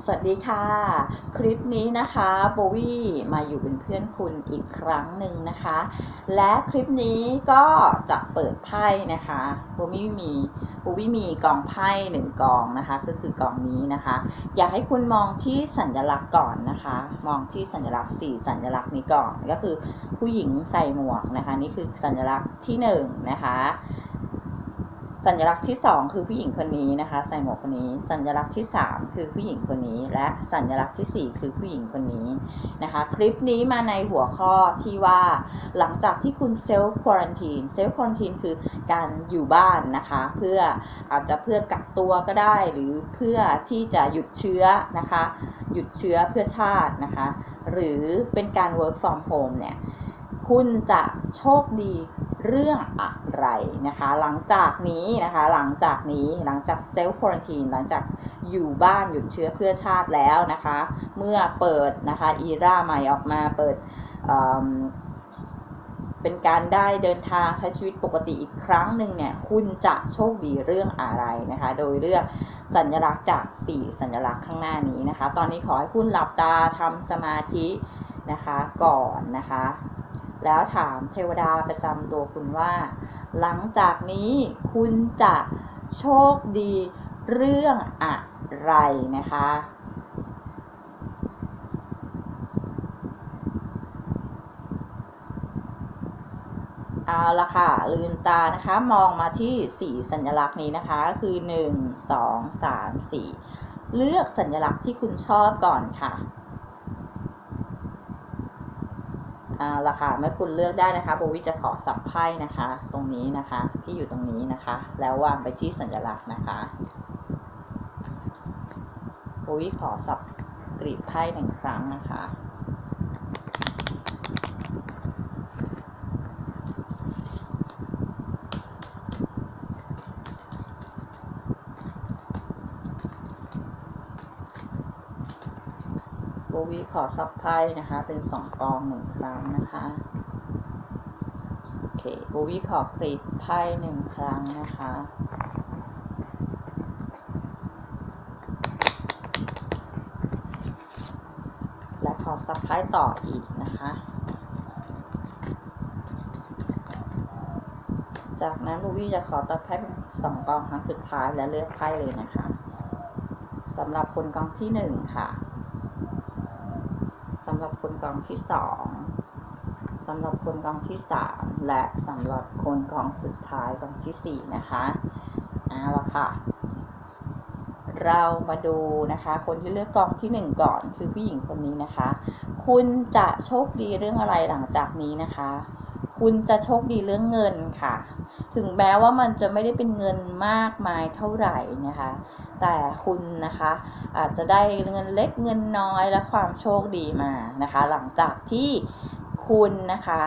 สวัสดีค่ะ คลิปนี้นะคะโบวี่มาอยู่เป็นเพื่อนคุณอีกครั้งหนึ่งนะคะ และคลิปนี้ก็จะเปิดไพ่นะคะโบวี่มีโบวี่มีกองไพ่หนึ่งกองนะคะก็คือกองนี้นะคะ อยากให้คุณมองที่สัญลักษณ์ก่อนนะคะ มองที่สัญลักษณ์สี่สัญลักษณ์นี้ก่อนก็คือผู้หญิงใส่หมวกนะคะ นี่คือสัญลักษณ์ที่หนึ่งนะคะ สัญลักษณ์ที่ 2 คือผู้หญิงคนนี้นะคะ ใส่หมวกคนนี้ สัญลักษณ์ที่ 3 คือผู้หญิงคนนี้ และสัญลักษณ์ทีสี่ 4 คือผู้หญิงคนนี้นะคะ คลิปนี้มาในหัวข้อที่ว่าหลังจากที่คุณเซลฟ์ควอรันทีนเซลฟ์ควอรันทีนคือการอยู่บ้านนะคะ เพื่ออาจจะเพื่อกักตัวก็ได้ หรือเพื่อที่จะหยุดเชื้อนะคะ หยุดเชื้อเพื่อชาตินะคะ หรือเป็นการ work from home เนี่ยคุณจะโชคดี เรื่องอะไรนะคะหลังจากนี้นะคะหลังจากนี้หลังจากเซลฟ์ควอรันทีนหลังจากอยู่บ้านหยุดเชื้อเพื่อชาติแล้วนะคะ เมื่อเปิดนะคะอีราใหม่ออกมาเปิดเเป็นการได้เดินทางใช้ชีวิตปกติอีกครั้งหนึ่งเนี่ยคุณจะโชคดีเรื่องอะไรนะคะ โดยเลือกสัญลักษณ์จาก 4 สัญลักษณ์ข้างหน้านี้นะคะ ตอนนี้ขอให้คุณหลับตาทำสมาธินะคะก่อนนะคะ แล้วถามเทวดาประจำตัวคุณว่า หลังจากนี้คุณจะโชคดีเรื่องอะไรนะคะเอาละค่ะ ลืมตานะคะมองมาที่4สัญลักษณ์นี้นะคะก็คือ 1 2 3 4 เลือกสัญลักษณ์ที่คุณชอบก่อนค่ะ เอาคาเมื่อคุณเลือกได้นะคะโบวิจะขอสับไพ่นะคะ ตรงนี้นะคะที่อยู่ตรงนี้นะคะ แล้ววางไปที่สัญลักษณ์นะคะโบวิขอสับกรีบไพ่หนึ่งครั้งนะคะ วีขอซับไพ่นะคะ เป็นสองกองหนึ่งครั้งนะคะ โอเคโบวีขอกรีดไพ่หนึ่งครั้งนะคะและขอซับไพ่ต่ออีกนะคะ จากนั้นโบวีจะขอตัดไพ่เป็นสองกองครั้งสุดท้ายและเลือกไพ่เลยนะคะสำหรับคนกองที่หนึ่งค่ะ คนกองที่สองสำหรับคนกองที่สามและสำหรับคนกองสุดท้ายกองที่สี่นะคะเอาละค่ะ เรามาดูนะคะ คนที่เลือกกองที่หนึ่งก่อนคือผู้หญิงคนนี้นะคะ คุณจะโชคดีเรื่องอะไรหลังจากนี้นะคะ คุณจะโชคดีเรื่องเงินค่ะ ถึงแม้ว่ามันจะไม่ได้เป็นเงินมากมายเท่าไหร่นะคะ แต่คุณนะคะอาจจะได้เงินเล็กเงินน้อยและความโชคดีมานะคะ หลังจากที่คุณนะคะ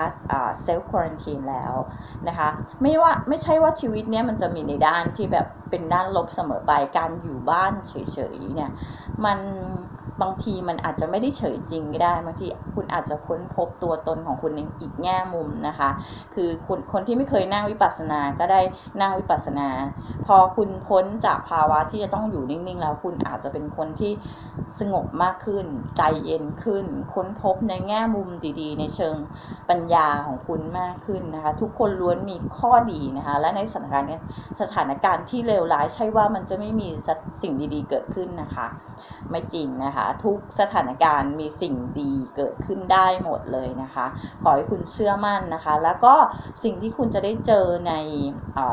เซลฟ์ควอนทีนแล้วนะคะ ไม่ว่าไม่ใช่ว่าชีวิตเนี้ยมันจะมีในด้านที่แบบเป็นด้านลบเสมอไปการอยู่บ้านเฉยๆเนี่ยมัน บางทีมันอาจจะไม่ได้เฉยจริงก็ได้บางทีคุณอาจจะค้นพบตัวตนของคุณในอีกแง่มุมนะคะ คือคนคนที่ไม่เคยนั่งวิปัสสนาก็ได้นั่งวิปัสสนา พอคุณพ้นจากภาวะที่จะต้องอยู่นิ่งๆ แล้วคุณอาจจะเป็นคนที่สงบมากขึ้น ใจเย็นขึ้น ค้นพบในแง่มุมดีๆ ในเชิงปัญญาของคุณมากขึ้นนะคะ ทุกคนล้วนมีข้อดีนะคะ และในสถานการณ์นี้สถานการณ์ที่เลวร้ายใช่ว่ามันจะไม่มีสิ่งดีๆ เกิดขึ้นนะคะ ไม่จริงนะคะทุกสถานการณ์มีสิ่งดีเกิดขึ้นได้หมดเลยนะคะ ขอให้คุณเชื่อมั่นนะคะ แล้วก็สิ่งที่คุณจะได้เจอใน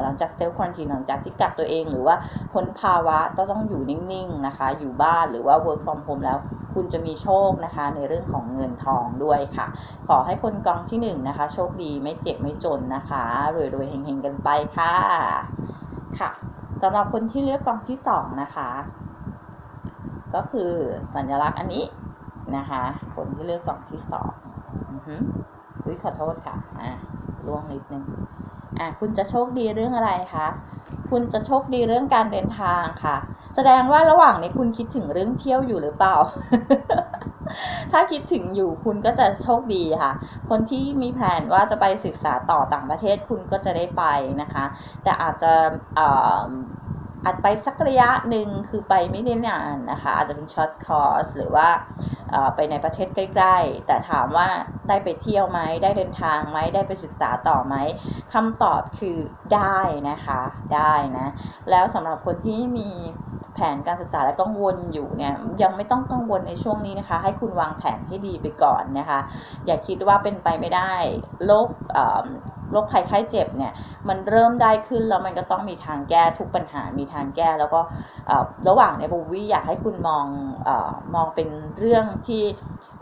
หลังจากเซลล์ควอนตีหลังจากที่กักตัวเอง หรือว่าพ้นภาวะต้องต้องอยู่นิ่งๆนะคะ อยู่บ้านหรือว่า work from home แล้วคุณจะมีโชคนะคะในเรื่องของเงินทองด้วยค่ะ ขอให้คนกองที่1นนะคะ โชคดีไม่เจ็บไม่จนนะคะรวยๆเฮงๆกันไปค่ะค่ะสำหรับคนที่เลือกกองที่ 2 นะคะ ก็คือสัญลักษณ์อันนี้นะคะ คนที่เลือกกล่องที่สองอุ้ยขอโทษค่ะ อะล่วงนิดนึง อะคุณจะโชคดีเรื่องอะไรคะ คุณจะโชคดีเรื่องการเดินทางค่ะ แสดงว่าระหว่างนี้คุณคิดถึงเรื่องเที่ยวอยู่หรือเปล่า ถ้าคิดถึงอยู่คุณก็จะโชคดีค่ะ คนที่มีแผนว่าจะไปศึกษาต่อต่างประเทศคุณก็จะได้ไปนะคะ แต่อาจจะ อาจไปสักระยะหนึ่งคือไปไม่ได้นานนะคะ อาจจะเป็นช็อตคอร์สหรือว่าไปในประเทศใกล้ ๆ แต่ถามว่าได้ไปเที่ยวไหมได้เดินทางไหมได้ไปศึกษาต่อไหมคำตอบคือได้นะคะได้นะแล้วสำหรับคนที่มีแผนการศึกษาและกังวลอยู่เนี่ยยังไม่ต้องกังวลในช่วงนี้นะคะ ให้คุณวางแผนให้ดีไปก่อนนะคะ อย่าคิดว่าเป็นไปไม่ได้โรคเอ่อ โรคภัยไข้เจ็บเนี่ยมันเริ่มได้ขึ้นแล้วมันก็ต้องมีทางแก้ทุกปัญหามีทางแก้ แล้วก็ระหว่างเนี่ยโบวี่อยากให้คุณมองอมองเป็นเรื่องที่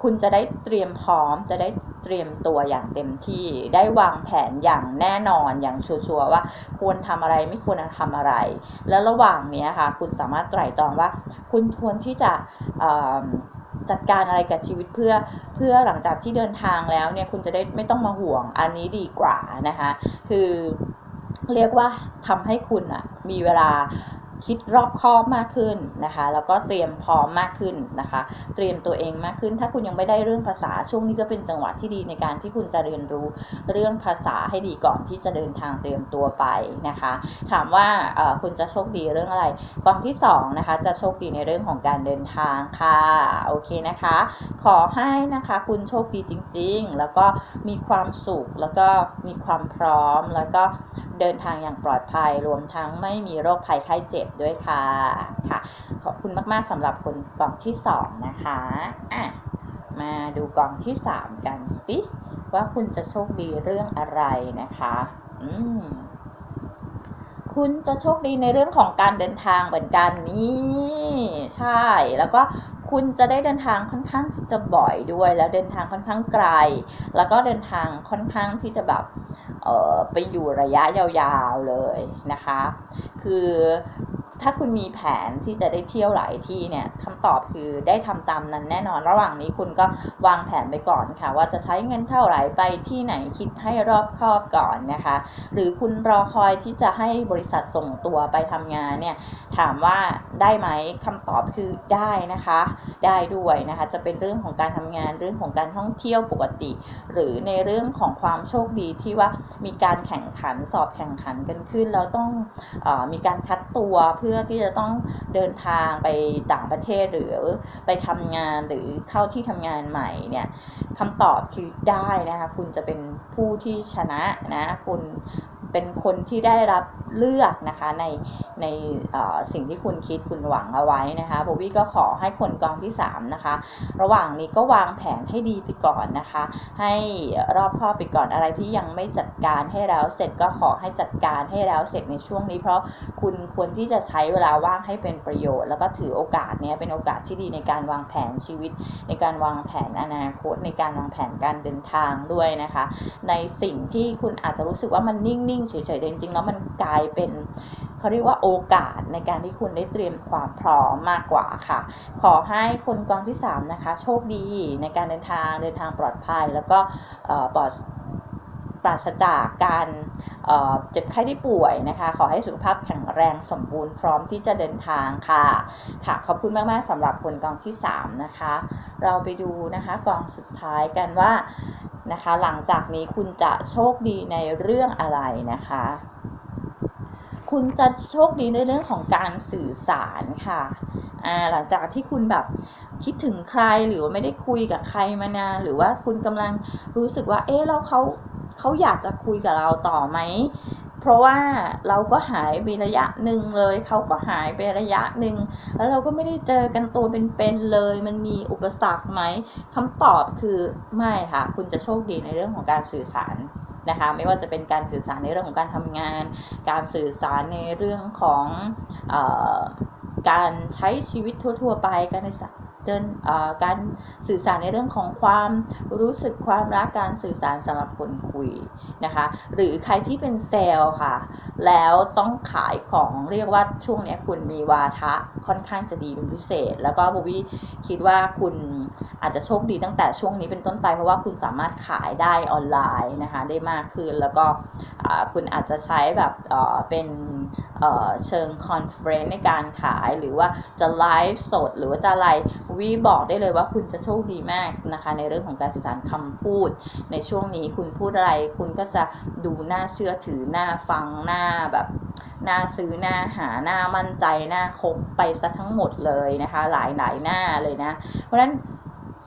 คุณจะได้เตรียมพร้อมจะได้เตรียมตัวอย่างเต็มที่ได้วางแผนอย่างแน่นอนอย่างชัวร์ว่าควรทำอะไรไม่ควรทำอะไร แล้วระหว่างเนี้ยค่ะคุณสามารถไตร่ตรองว่า คุณควรที่จะ จัดการอะไรกับชีวิตเพื่อเพื่อหลังจากที่เดินทางแล้วเนี่ยคุณจะได้ไม่ต้องมาห่วงอันนี้ดีกว่านะคะ คือเรียกว่าทำให้คุณอะมีเวลา คิดรอบคอบมากขึ้นนะคะ แล้วก็เตรียมพร้อมมากขึ้นนะคะ เตรียมตัวเองมากขึ้น ถ้าคุณยังไม่ได้เรื่องภาษาช่วงนี้ก็เป็นจังหวะที่ดีในการที่คุณจะเรียนรู้เรื่องภาษาให้ดีก่อนที่จะเดินทางเตรียมตัวไปนะคะ ถามว่าคุณจะโชคดีเรื่องอะไรกองที่2นะคะจะโชคดีในเรื่องของการเดินทางค่ะโอเคนะคะ ขอให้นะคะคุณโชคดีจริง ๆ แล้วก็มีความสุขแล้วก็มีความพร้อมแล้วก็ เดินทางอย่างปลอดภัย รวมทั้งไม่มีโรคภัยไข้เจ็บด้วยค่ะค่ะ ขอบคุณมากๆสำหรับคนกล่องที่ 2 นะคะอะมาดูกล่องที่ 3 กันสิว่าคุณจะโชคดีเรื่องอะไรนะคะ อืม คุณจะโชคดีในเรื่องของการเดินทางเหมือนกันนี่ใช่ แล้วก็คุณจะได้เดินทางค่อนข้างที่จะบ่อยด้วย แล้วเดินทางค่อนข้างไกล แล้วก็เดินทางค่อนข้างที่จะแบบเออไปอยู่ระยะยาวๆเลยนะคะ คือ ถ้าคุณมีแผนที่จะได้เที่ยวหลายที่เนี่ยคำตอบคือได้ทำตามนั้นแน่นอน ระหว่างนี้คุณก็วางแผนไปก่อนค่ะ ว่าจะใช้เงินเท่าไหร่ไปที่ไหนคิดให้รอบคอบก่อนนะคะ หรือคุณรอคอยที่จะให้บริษัทส่งตัวไปทำงานเนี่ยถามว่าได้ไหมคำตอบคือได้นะคะ ได้ด้วยนะคะ จะเป็นเรื่องของการทำงานเรื่องของการท่องเที่ยวปกติ หรือในเรื่องของความโชคดีที่ว่ามีการแข่งขันสอบแข่งขันกันขึ้นแล้วต้องอมีการคัดตัวเพื่อที่จะต้องเดินทางไปต่างประเทศหรือไปทำงานหรือเข้าที่ทำงานใหม่เนี่ยคำตอบคือได้นะคะคุณจะเป็นผู้ที่ชนะนะคุณ เป็นคนที่ได้รับเลือกนะคะในในสิ่งที่คุณคิดคุณหวังเอาไว้นะคะโบวี่ก็ขอให้คนกองที่3นะคะระหว่างนี้ก็วางแผนให้ดีไปก่อนนะคะ ให้รอบคอบไปก่อนอะไรที่ยังไม่จัดการให้แล้วเสร็จก็ขอให้จัดการให้แล้วเสร็จในช่วงนี้ เพราะคุณควรที่จะใช้เวลาว่างให้เป็นประโยชน์ แล้วก็ถือโอกาสเนี้ยเป็นโอกาสที่ดีในการวางแผนชีวิต ในการวางแผนอนาคต ในการวางแผนการเดินทางด้วยนะคะ ในสิ่งที่คุณอาจจะรู้สึกว่ามันนิ่งๆเฉยๆแต่จริงๆแล้วมันกลายเป็นเขาเรียกว่าโอกาสในการที่คุณได้เตรียมความพร้อมมากกว่าค่ะ ขอให้คนกองที่ 3 นะคะ โชคดีในการเดินทางเดินทางปลอดภัย แล้วก็ปลอดปราศจากการเอ่อเจ็บไข้ได้ป่วยนะคะ ขอให้สุขภาพแข็งแรงสมบูรณ์พร้อมที่จะเดินทางค่ะ ค่ะ ขอบคุณมากๆสำหรับคนกองที่ 3 นะคะ เราไปดูนะคะกองสุดท้ายกันว่า นะคะ หลังจากนี้คุณจะโชคดีในเรื่องอะไรนะคะ คุณจะโชคดีในเรื่องของการสื่อสารค่ะอ่าหลังจากที่คุณแบบคิดถึงใครหรือว่าไม่ได้คุยกับใครมานานหรือว่าคุณกำลังรู้สึกว่า เอ๊ะแล้วเขาเขาอยากจะคุยกับเราต่อไหม เพราะว่าเราก็หายไประยะหนึ่งเลย เขาก็หายไประยะหนึ่งแล้วเราก็ไม่ได้เจอกันตัวเป็นๆเลย มันมีอุปสรรคไหมคำตอบคือไม่ค่ะ คุณจะโชคดีในเรื่องของการสื่อสารนะคะ ไม่ว่าจะเป็นการสื่อสารในเรื่องของการทำงาน การสื่อสารในเรื่องของออการใช้ชีวิตทั่ว ๆ ไปการในสะ เดินการสื่อสารในเรื่องของความรู้สึกความรักการสื่อสารสำหรับคนคุยนะคะ หรือใครที่เป็นเซลล์ค่ะ แล้วต้องขายของเรียกว่าช่วงนี้คุณมีวาทะค่อนข้างจะดีเป็นพิเศษ แล้วก็โบวี่คิดว่าคุณอาจจะโชคดีตั้งแต่ช่วงนี้เป็นต้นไปเพราะว่าคุณสามารถขายได้ออนไลน์นะคะได้มากขึ้นแล้วก็คุณอาจจะใช้แบบเเป็นเเชิงคอนเฟรนซ์ในการขายหรือว่าจะไลฟ์สดหรือว่าจะอะไรวีบอกได้เลยว่าคุณจะโชคดีมากนะคะ ในเรื่องของการสื่อสารคำพูด ในช่วงนี้คุณพูดอะไร คุณก็จะดูน่าเชื่อถือน่าฟังน่าแบบน่าซื้อน่าหาน่ามั่นใจน่าคบไปซะทั้งหมดเลยนะคะ หลายหลายหน้าเลยนะ เพราะฉะนั้น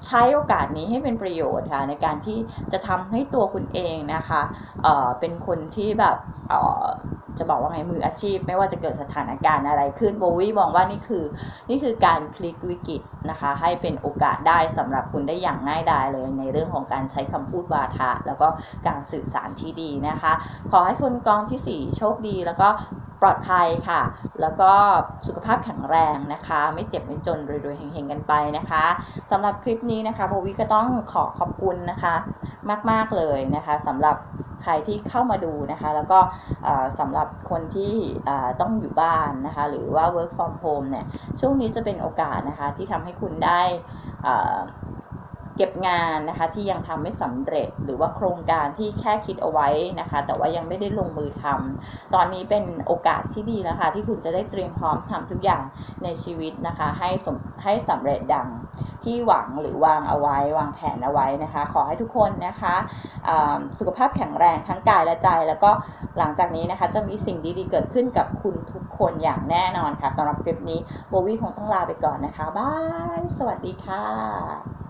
ใช้โอกาสนี้ให้เป็นประโยชน์ค่ะในการที่จะทำให้ตัวคุณเองนะคะเเป็นคนที่แบบจะบอกว่าไงมืออาชีพ ไม่ว่าจะเกิดสถานการณ์อะไรขึ้นโบวี่มองว่านี่คือนี่คือการพลิกวิกฤตนะคะให้เป็นโอกาสได้สำหรับคุณได้อย่างง่ายดายเลยในเรื่องของการใช้คำพูดวาทะ แล้วก็การสื่อสารที่ดีนะคะ ขอให้คุณกองทีสี่ 4 โชคดีแล้วก็ ปลอดภัยค่ะ แล้วก็สุขภาพแข็งแรงนะคะ ไม่เจ็บไม่จนรวยๆเฮงๆกันไปนะคะสำหรับคลิปนี้นะคะโบวิก็ต้องขอขอบคุณนะคะ มากๆเลยนะคะสำหรับใครที่เข้ามาดูนะคะ แล้วก็สำหรับคนที่ต้องอยู่บ้านนะคะ หรือว่า work from home เนี่ยช่วงนี้จะเป็นโอกาสนะคะที่ทำให้คุณได้ เก็บงานนะคะที่ยังทำไม่สำเร็จหรือว่าโครงการที่แค่คิดเอาไว้นะคะ แต่ว่ายังไม่ได้ลงมือทำตอนนี้เป็นโอกาสที่ดีแล้วค่ะที่คุณจะได้เตรียมพร้อมทำทุกอย่างในชีวิตนะคะ ให้สมให้สำเร็จดังที่หวังหรือวางเอาไว้ วางแผนเอาไว้นะคะ ขอให้ทุกคนนะคะสุขภาพแข็งแรงทั้งกายและใจ แล้วก็หลังจากนี้นะคะจะมีสิ่งดีๆเกิดขึ้นกับคุณทุกคนอย่างแน่นอนค่ะสำหรับคลิปนี้โบวี่คงต้องลาไปก่อนนะคะบายสวัสดีค่ะ